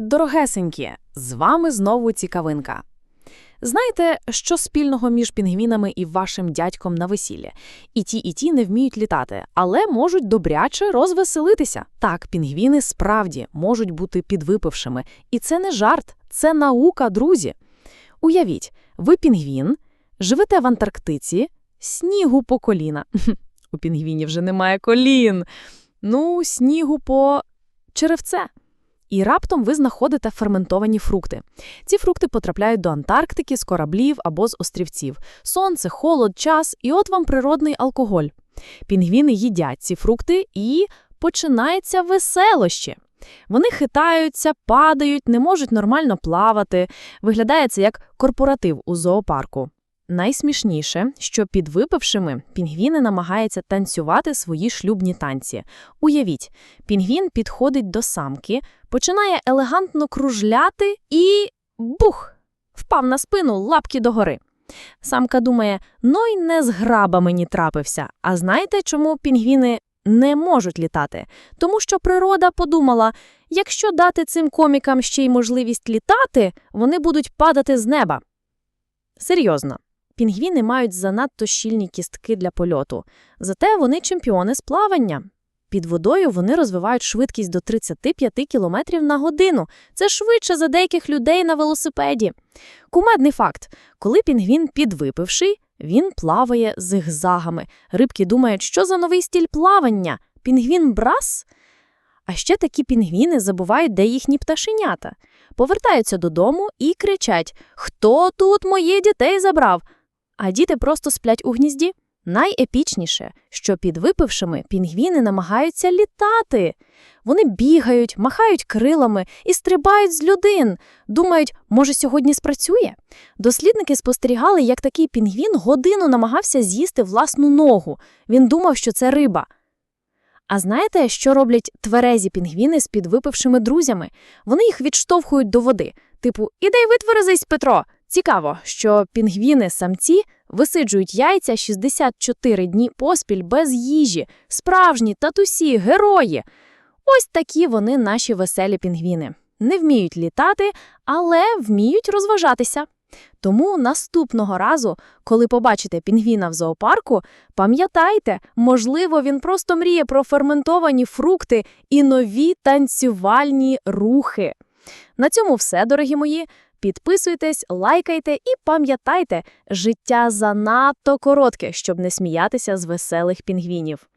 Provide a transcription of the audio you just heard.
Дорогесенькі! З вами знову цікавинка. Знаєте, що спільного між пінгвінами і вашим дядьком на весіллі? І ті, і ті не вміють літати, але можуть добряче розвеселитися. Так, пінгвіни справді можуть бути підвипившими. І це не жарт, це наука, друзі. Уявіть, ви пінгвін, живете в Антарктиці, снігу по коліна. У пінгвінів вже немає колін. Ну, снігу по черевце. І раптом ви знаходите ферментовані фрукти. Ці фрукти потрапляють до Антарктики з кораблів або з острівців. Сонце, холод, час, і от вам природний алкоголь. Пінгвіни їдять ці фрукти і починається веселощі. Вони хитаються, падають, не можуть нормально плавати. Виглядає це як корпоратив у зоопарку. Найсмішніше, що під випившими пінгвіни намагаються танцювати свої шлюбні танці. Уявіть, пінгвін підходить до самки, починає елегантно кружляти і бух! Впав на спину лапки догори. Самка думає, ну й не з граба мені трапився. А знаєте, чому пінгвіни не можуть літати? Тому що природа подумала, якщо дати цим комікам ще й можливість літати, вони будуть падати з неба. Серйозно. Пінгвіни мають занадто щільні кістки для польоту, зате вони чемпіони з плавання. Під водою вони розвивають швидкість до 35 км на годину. Це швидше за деяких людей на велосипеді. Кумедний факт. Коли пінгвін підвипивший, він плаває зигзагами. Рибки думають, що за новий стіль плавання? Пінгвін брас? А ще такі пінгвіни забувають, де їхні пташенята. Повертаються додому і кричать «Хто тут моїх дітей забрав?» А діти просто сплять у гнізді. Найепічніше, що під випившими пінгвіни намагаються літати. Вони бігають, махають крилами і стрибають з людин. Думають, може, сьогодні спрацює? Дослідники спостерігали, як такий пінгвін годину намагався з'їсти власну ногу. Він думав, що це риба. А знаєте, що роблять тверезі пінгвіни з підвипившими друзями? Вони їх відштовхують до води. Типу, іди витверезись, Петро. Цікаво, що пінгвіни-самці висиджують яйця 64 дні поспіль без їжі, справжні татусі, герої. Ось такі вони наші веселі пінгвіни. Не вміють літати, але вміють розважатися. Тому наступного разу, коли побачите пінгвіна в зоопарку, пам'ятайте, можливо, він просто мріє про ферментовані фрукти і нові танцювальні рухи. На цьому все, дорогі мої. Підписуйтесь, лайкайте і пам'ятайте, життя занадто коротке, щоб не сміятися з веселих пінгвінів.